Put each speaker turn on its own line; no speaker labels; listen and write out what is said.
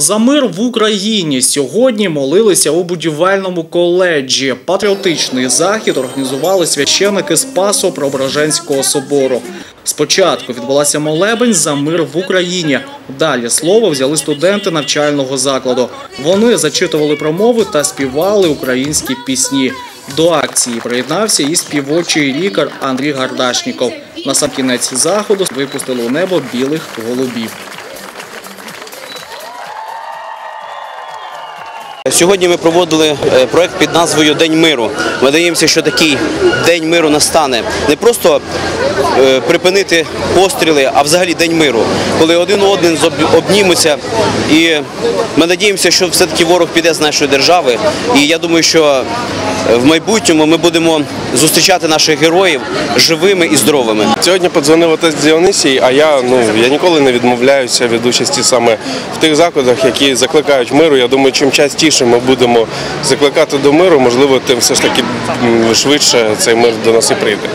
За мир в Україні сьогодні молилися у будівельному коледжі. Патріотичний захід організували священники Спасо Преображенського собору. Спочатку відбулася молебень за мир в Україні. Далі слово взяли студенти навчального закладу. Вони зачитували промови та співали українські пісні. До акції приєднався і співочий лікар Андрій Гардашніков. На сам кінець заходу випустили у небо білих голубів.
Сьогодні ми проводили е, проект під назвою День миру. Ми надіємося, що такий день миру настане не просто е, припинити постріли, а взагалі день миру, коли один один обнімуться. І ми надіємося, що все-таки ворог піде з нашої держави. І я думаю, що е, в майбутньому ми будемо зустрічати наших героїв живими і здоровими.
Сьогодні подзвонив отець Діонисій, а я ну я ніколи не відмовляюся від участі саме в тих закладах, які закликають миру. Я думаю, чим частіше ми будемо закликати до миру, можливо, тим все ж таки швидше цей мир до нас і прийде.